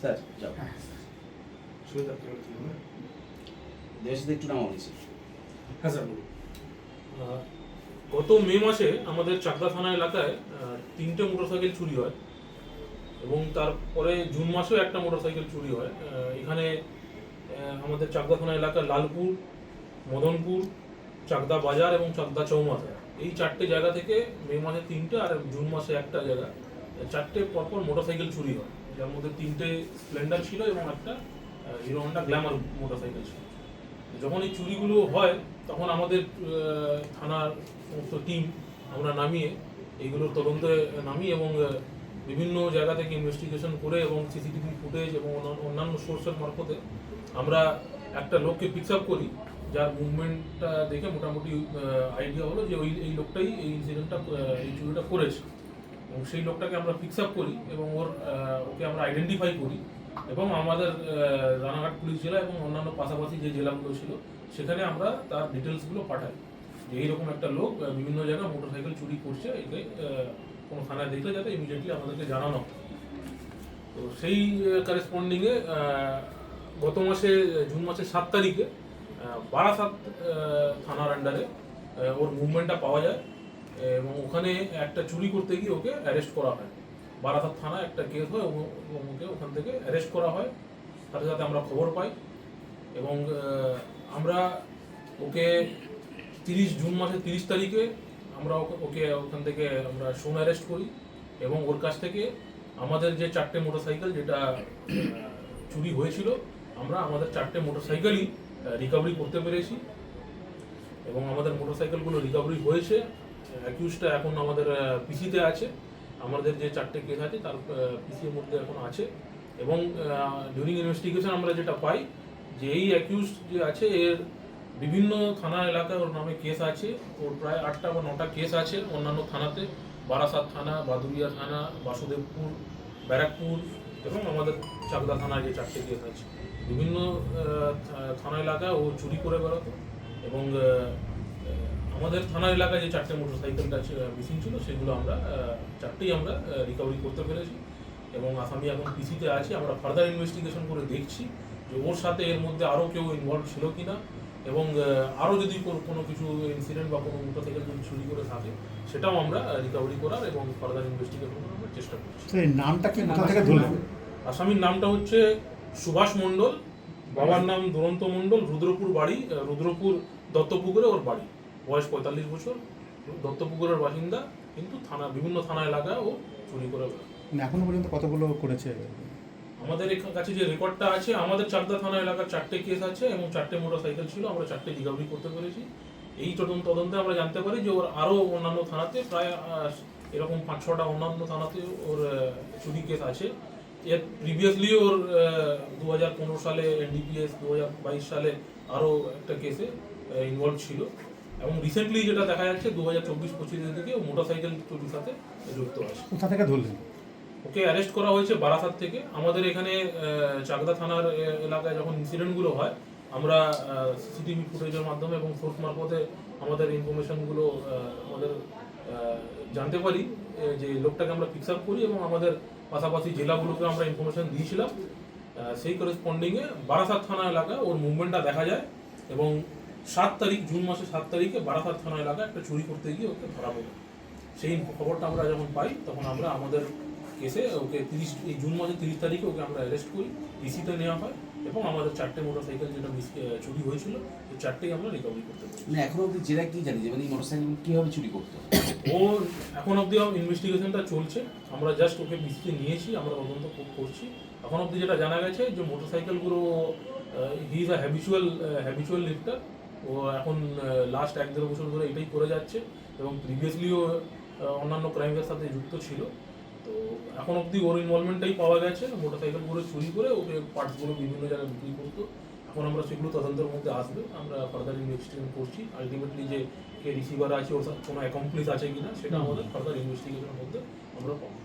Sir যাও একটু নামা হ্যাঁ স্যার বলুন। গত মে মাসে আমাদের চাকদা থানা এলাকায় তিনটে মোটরসাইকেল চুরি হয় এবং তারপরে জুন মাসেও একটা মোটরসাইকেল চুরি হয়। এখানে আমাদের চাকদা থানা এলাকার লালপুর মদনপুর চাকদা বাজার এবং চাকদা চৌমাথা। এই চারটে জায়গা থেকে মে মাসে তিনটে আর জুন মাসে একটা জায়গা। চারটে পরপর মোটরসাইকেল চুরি হয়। যার মধ্যে তিনটে স্প্লেন্ডার ছিল এবং একটা হিরো হন্ডা গ্ল্যামার মোটরসাইকেল ছিল। যখন এই চুরিগুলো হয়, তখন আমাদের থানার সমস্ত টিম আমরা নামিয়ে এইগুলোর তদন্তে নামি এবং বিভিন্ন জায়গা থেকে ইনভেস্টিগেশন করে এবং সিসিটিভি ফুটেজ এবং অন্য- অন্যান্য সোর্সের মারফতে আমরা একটা লোককে পিক আপ করি, যার মুভমেন্টটা দেখে মোটামুটি আইডিয়া হলো যে ওই, এই লোকটাই এই ইনসিডেন্টটা এই চুরিটা করেছে। এবং সেই লোকটাকে আমরা পিক আপ করি এবং ওর ওকে আমরা আইডেন্টিফাই করি এবং আমাদের রানাঘাট পুলিশ জেলা এবং অন্যান্য পাশাপাশি যে জেলাগুলো ছিল, সেখানে আমরা তার ডিটেলসগুলো পাঠাই যে এইরকম একটা লোক বিভিন্ন জায়গায় মোটরসাইকেল চুরি করছে একে কোনো থানায় দেখলে যাতে ইমিডিয়েটলি আমাদেরকে জানানো। তো সেই কারেসপন্ডিংয়ে গত মাসে, জুন মাসের সাত তারিখে বারাসাত থানার আন্ডারে ওর মুভমেন্টটা পাওয়া যায় এবং ওখানে একটা চুরি করতে গিয়ে ওকে অ্যারেস্ট করা হয়। বারাসাত থানায় একটা কেস হয় ওকে ওখান থেকে অ্যারেস্ট করা হয়। সাথে সাথে আমরা খবর পাই এবং আমরা ওকে তিরিশ জুন মাসের তিরিশ তারিখে আমরা ওকে- ওকে ওখান থেকে আমরা সোন অ্যারেস্ট করি এবং ওর কাছ থেকে আমাদের যে চারটে মোটরসাইকেল যেটা চুরি হয়েছিল, আমরা আমাদের চারটে মোটরসাইকেলই রিকভারি করতে পেরেছি। এবং আমাদের মোটরসাইকেলগুলো রিকভারি হয়েছে। অ্যাকিউজটা এখন আমাদের পিসিতে আছে। আমাদের যে চারটে কেস আছে, তার পিসির মধ্যে এখন আছে। এবং ডিউরিং ইনভেস্টিগেশন আমরা যেটা পাই, যে এই অ্যাকিউজ যে আছে, এর বিভিন্ন থানা এলাকায় ওর নামে কেস আছে। ওর প্রায় আটটা বা নটা কেস আছে অন্যান্য থানাতে। বারাসাত থানা বাদুরিয়া থানা, বাসুদেবপুর, ব্যারাকপুর এবং আমাদের চাকদা থানায় যে চারটে কেস আছে। বিভিন্ন থানা এলাকায় ও চুরি করে বেড়াতো এবং আমাদের থানা এলাকায় যে চারটে মোটরসাইকেলটা মিসিং ছিল সেগুলো আমরা চারটেই আমরা রিকভারি করতে পেরেছি। এবং আসামি এখন পিসিতে আছে আমরা ফার্দার ইনভেস্টিগেশন করে দেখছি যে ওর সাথে এর মধ্যে আরও কেউ ইনভলভ ছিল কিনা। এবং আহ, আরও যদি কোনো কিছু ইনসিডেন্ট বা কোনো মোটরসাইকেল যদি চুরি করে থাকে সেটাও আমরা রিকভারি করার এবং ফার্দার ইনভেস্টিগেশন করার আমরা চেষ্টা করছি। নামটা কি থেকে আসামির নামটা হচ্ছে সুভাষ মণ্ডল বাবার নাম দুরন্ত মণ্ডল রুদ্রপুর বাড়ি রুদ্রপুর দত্তপুকুরে ওর বাড়ি। বয়স পঁয়তাল্লিশ বছর দত্তপুকুরের বাসিন্দা কিন্তু থানা বিভিন্ন থানা এলাকায় ও চুরি করে। মানে এখনও পর্যন্ত কতগুলো করেছে? আমাদের এখান কাছে যে রেকর্ডটা আছে আমাদের চাকদা থানা এলাকার চারটে কেস আছে এবং চারটে মোটরসাইকেল ছিল আমরা চারটে রিকভারি করতে পেরেছি। এই তদন্ত তদন্তে আমরা জানতে পারি যে ওর আরও অন্যান্য থানাতে প্রায় এরকম পাঁচ ছটা অন্যান্য থানাতে ওর চুরি কেস আছে। এর প্রিভিয়াসলি ওর দু হাজার পনেরো সালে এনডিপিএস দু হাজার বাইশ সালে আরও একটা কেসে ইনভলভ ছিল। এবং রিসেন্টলি যেটা দেখা যাচ্ছে দু হাজার চব্বিশ পঁচিশের দিকে মোটরসাইকেল চুরির সাথে যুক্ত আছে। কোথা থেকে ধরলেন? ওকে অ্যারেস্ট করা হয়েছে বারাসাত থেকে। আমাদের এখানে চাকদা থানার এলাকায় যখন ইনসিডেন্টগুলো হয় আমরা সিসিটিভি ফুটেজের মাধ্যমে এবং সোর্স মারফতে আমাদের ইনফরমেশনগুলো আমাদের জানতে পারি যে লোকটাকে আমরা পিক্স আপ করি এবং আমাদের পাশাপাশি জেলাগুলোকে আমরা ইনফরমেশন দিয়েছিলাম। সেই করেসপন্ডিংয়ে বারাসাত থানা এলাকায় ওর মুভমেন্টটা দেখা যায় এবং সাত তারিখ জুন মাসের সাত তারিখে বারাসাত থানা এলাকায় একটা চুরি করতে গিয়ে ওকে ধরা পড়ে। সেই খবরটা আমরা যখন পাই তখন আমরা আমাদের কেসে ওকে তিরিশ এই জুন মাসের তিরিশ তারিখে ওকে আমরা অ্যারেস্ট করি পিসিতে নেওয়া হয় এবং আমাদের চারটে মোটরসাইকেল যেটা মিস চুরি হয়েছিল এই চারটেই আমরা রিকভারি করতে পারি। মানে এখনও অব্দি জেরা কি জানি যে মানে মোটরসাইকেল কীভাবে চুরি করতো ও এখন অবধি ইনভেস্টিগেশনটা চলছে। আমরা জাস্ট ওকে পিসিতে নিয়েছি আমরা তদন্ত কর- করছি। এখন অবধি যেটা জানা গেছে যে মোটরসাইকেলগুলো he is a habitual habitual lifter ও এখন লাস্ট এক দেড় বছর ধরে এটাই করে যাচ্ছে এবং প্রিভিয়াসলিও অন্যান্য ক্রাইমের সাথে যুক্ত ছিল। তো এখন অবধি ওর ইনভলভমেন্টটাই পাওয়া গেছে মোটরসাইকেলগুলো চুরি করে ওকে পার্টসগুলো বিভিন্ন জায়গায় বিক্রি করতো। এখন আমরা সেগুলো তদন্তের মধ্যে আসবে, আমরা ফার্দার ইনভেস্টিগেশন করছি। আলটিমেটলি যে কে রিসিভার আছে, ওর কোনো অ্যাকমপ্লিস আছে কিনা, সেটা আমাদের ফার্দার ইনভেস্টিগেশনের মধ্যে আমরা পাবো।